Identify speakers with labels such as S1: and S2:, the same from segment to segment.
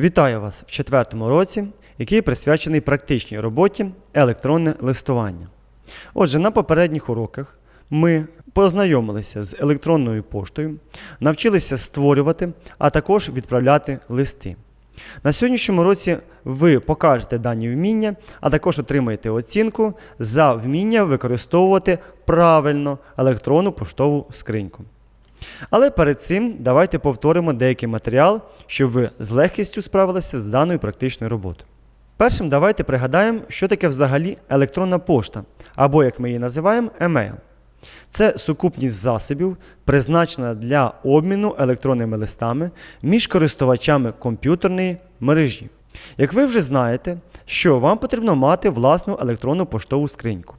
S1: Вітаю вас в четвертому році, який присвячений практичній роботі електронне листування. Отже, на попередніх уроках ми познайомилися з електронною поштою, навчилися створювати, а також відправляти листи. На сьогоднішньому році ви покажете дані вміння, а також отримаєте оцінку за вміння використовувати правильно електронну поштову скриньку. Але перед цим давайте повторимо деякий матеріал, щоб ви з легкістю справилися з даною практичною роботою. Першим давайте пригадаємо, що таке взагалі електронна пошта, або, як ми її називаємо, емейл. Це сукупність засобів, призначена для обміну електронними листами між користувачами комп'ютерної мережі. Як ви вже знаєте, що вам потрібно мати власну електронну поштову скриньку,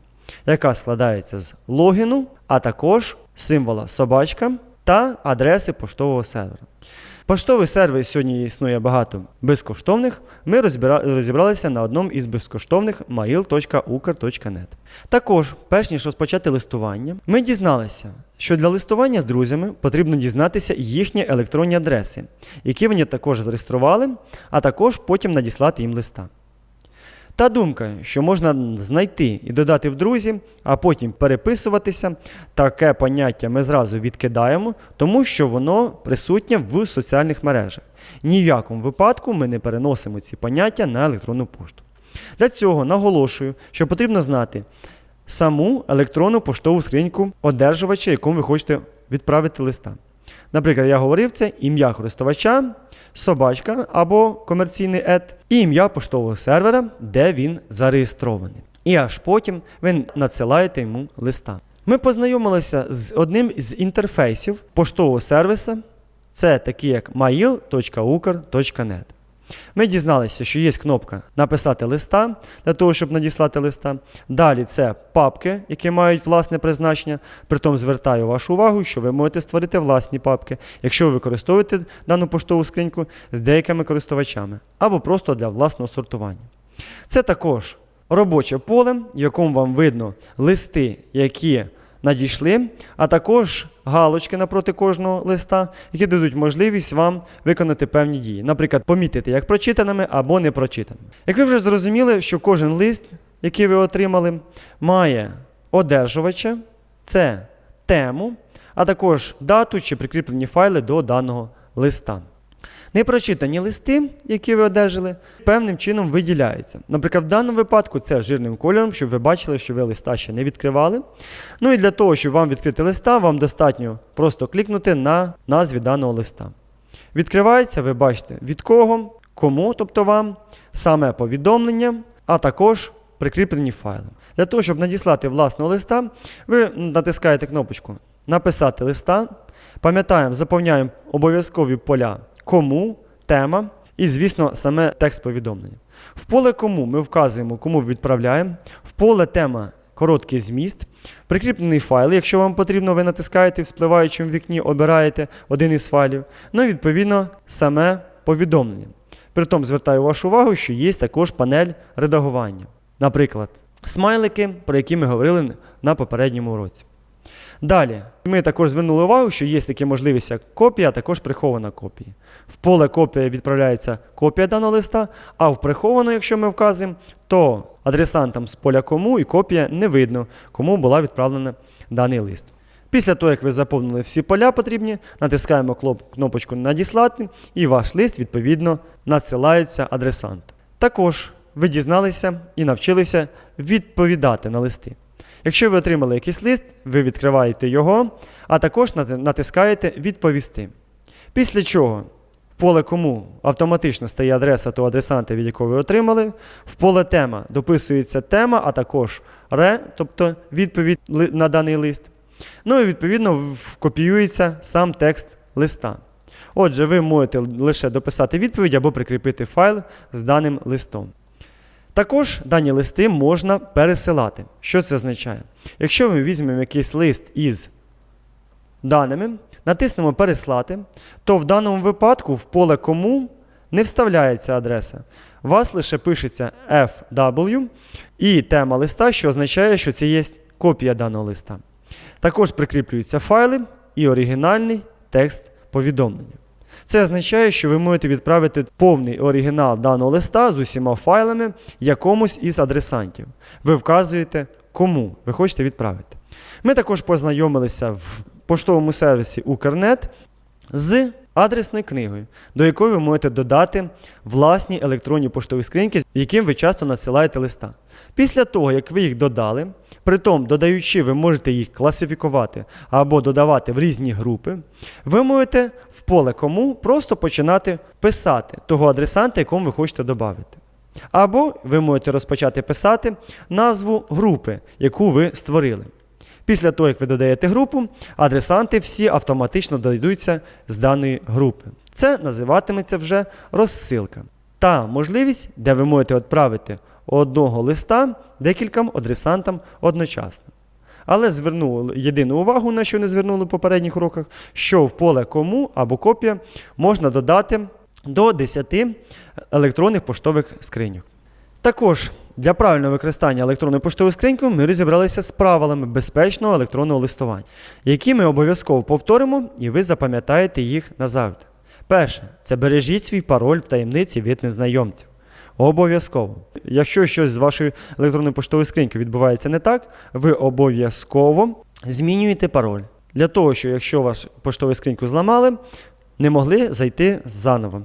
S1: яка складається з логіну, а також символа собачка та адреси поштового сервера. Поштовий сервер сьогодні існує багато безкоштовних. Ми розібралися на одному із безкоштовних mail.ukr.net. Також, перш ніж розпочати листування, ми дізналися, що для листування з друзями потрібно дізнатися їхні електронні адреси, які вони також зареєстрували, а також потім надіслати їм листа. Та думка, що можна знайти і додати в друзі, а потім переписуватися, таке поняття ми зразу відкидаємо, тому що воно присутнє в соціальних мережах. Ні в якому випадку ми не переносимо ці поняття на електронну пошту. Для цього наголошую, що потрібно знати саму електронну поштову скриньку одержувача, якому ви хочете відправити листа. Наприклад, я говорив це ім'я користувача, собачка або комерційний ет, і ім'я поштового сервера, де він зареєстрований. І аж потім ви надсилаєте йому листа. Ми познайомилися з одним з інтерфейсів поштового сервіса. Це такі як mail.ukr.net. Ми дізналися, що є кнопка Написати листа для того, щоб надіслати листа. Далі це папки, які мають власне призначення. Притом звертаю вашу увагу, що ви можете створити власні папки, якщо ви використовуєте дану поштову скриньку з деякими користувачами, або просто для власного сортування. Це також робоче поле, в якому вам видно листи, які надійшли, а також галочки напроти кожного листа, які дадуть можливість вам виконати певні дії. Наприклад, помітити як прочитаними або не прочитаними. Як ви вже зрозуміли, що кожен лист, який ви отримали, має одержувача, це тему, а також дату чи прикріплені файли до даного листа. Непрочитані листи, які ви одержали, певним чином виділяються. Наприклад, в даному випадку це жирним кольором, щоб ви бачили, що ви листа ще не відкривали. Ну і для того, щоб вам відкрити листа, вам достатньо просто клікнути на назві даного листа. Відкривається, ви бачите, від кого, кому, тобто вам, саме повідомлення, а також прикріплені файли. Для того, щоб надіслати власного листа, ви натискаєте кнопочку Написати листа. Пам'ятаємо, заповняємо обов'язкові поля кому, тема і, звісно, саме текст повідомлення. В поле кому ми вказуємо, кому відправляємо. В поле тема короткий зміст. Прикріплений файл, якщо вам потрібно, ви натискаєте в спливаючому вікні, обираєте один із файлів. Ну і відповідно саме повідомлення. Притом звертаю вашу увагу, що є також панель редагування. Наприклад, смайлики, про які ми говорили на попередньому уроці. Далі, ми також звернули увагу, що є такі можливість, як копія, а також прихована копія. В поле копія відправляється копія даного листа, а в приховану, якщо ми вказуємо, то адресантам з поля кому і копія не видно, кому була відправлена даний лист. Після того, як ви заповнили всі поля потрібні, натискаємо кнопочку Надіслати, і ваш лист, відповідно, надсилається адресанту. Також ви дізналися і навчилися відповідати на листи. Якщо ви отримали якийсь лист, ви відкриваєте його, а також натискаєте Відповісти. Після чого в поле кому автоматично стає адреса того адресанта, від якого ви отримали. В поле тема дописується тема, а також ре, тобто відповідь на даний лист. Ну і відповідно копіюється сам текст листа. Отже, ви можете лише дописати відповідь або прикріпити файл з даним листом. Також дані листи можна пересилати. Що це означає? Якщо ми візьмемо якийсь лист із даними, натиснемо Переслати, то в даному випадку в поле кому не вставляється адреса. У вас лише пишеться FW і тема листа, що означає, що це є копія даного листа. Також прикріплюються файли і оригінальний текст повідомлення. Це означає, що ви можете відправити повний оригінал даного листа з усіма файлами якомусь із адресантів. Ви вказуєте, кому ви хочете відправити. Ми також познайомилися в поштовому сервісі Укрнет з адресною книгою, до якої ви можете додати власні електронні поштові скриньки, яким ви часто надсилаєте листа. Після того, як ви їх додали, притом додаючи, ви можете їх класифікувати або додавати в різні групи, ви можете в поле кому просто починати писати того адресанта, якому ви хочете додати. Або ви можете розпочати писати назву групи, яку ви створили. Після того, як ви додаєте групу, адресанти всі автоматично додаються з даної групи. Це називатиметься вже розсилка. Та можливість, де ви можете відправити одного листа декільком адресантам одночасно. Але зверну єдину увагу, на що не звернули в попередніх уроках, що в поле кому або копія можна додати до 10 електронних поштових скриньок. Також для правильного використання електронної поштової скриньки ми розібралися з правилами безпечного електронного листування, які ми обов'язково повторимо, і ви запам'ятаєте їх назавжди. Перше, це бережіть свій пароль в таємниці від незнайомців. Обов'язково. Якщо щось з вашою електронною поштовою скринькою відбувається не так, ви обов'язково змінюєте пароль. Для того, що якщо вашу поштову скриньку зламали, не могли зайти заново.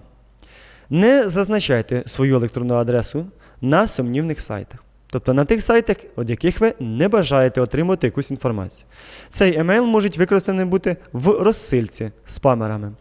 S1: Не зазначайте свою електронну адресу на сумнівних сайтах. Тобто на тих сайтах, від яких ви не бажаєте отримати якусь інформацію. Цей емейл може використаний бути в розсильці з спамерами.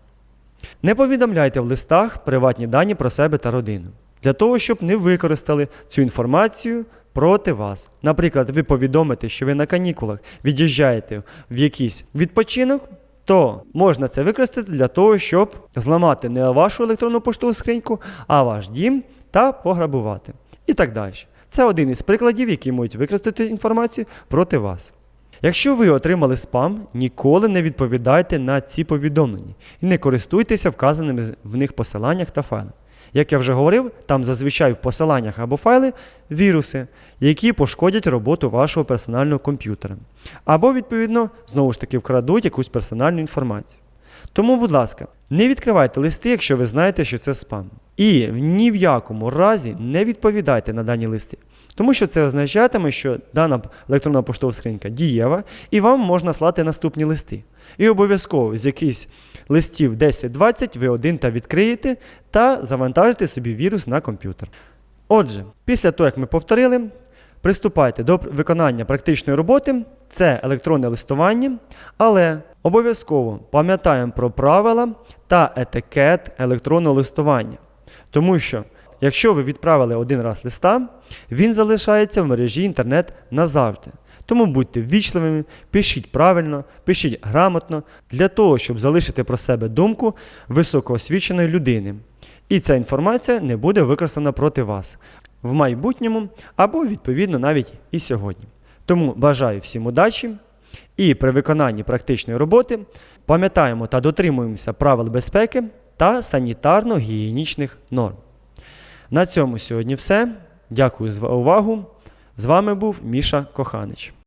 S1: Не повідомляйте в листах приватні дані про себе та родину, для того, щоб не використали цю інформацію проти вас. Наприклад, ви повідомите, що ви на канікулах від'їжджаєте в якийсь відпочинок, то можна це використати для того, щоб зламати не вашу електронну поштову скриньку, а ваш дім та пограбувати. І так далі. Це один із прикладів, які можуть використати інформацію проти вас. Якщо ви отримали спам, ніколи не відповідайте на ці повідомлення і не користуйтеся вказаними в них посиланнях та файлами. Як я вже говорив, там зазвичай в посиланнях або файли віруси, які пошкодять роботу вашого персонального комп'ютера. Або, відповідно, знову ж таки вкрадуть якусь персональну інформацію. Тому, будь ласка, не відкривайте листи, якщо ви знаєте, що це спам. І ні в якому разі не відповідайте на дані листи. Тому що це означатиме, що дана електронна поштова скринька дієва, і вам можна слати наступні листи. І обов'язково з якихось листів 10-20 ви один та відкриєте та завантажите собі вірус на комп'ютер. Отже, після того, як ми повторили, приступайте до виконання практичної роботи, це електронне листування, але обов'язково пам'ятаємо про правила та етикет електронного листування. Тому що, якщо ви відправили один раз листа, він залишається в мережі інтернет назавжди. Тому будьте ввічливими, пишіть правильно, пишіть грамотно, для того, щоб залишити про себе думку високоосвіченої людини. І ця інформація не буде використана проти вас в майбутньому або, відповідно, навіть і сьогодні. Тому бажаю всім удачі і при виконанні практичної роботи пам'ятаємо та дотримуємося правил безпеки та санітарно-гігієнічних норм. На цьому сьогодні все. Дякую за увагу. З вами був Міша Коханич.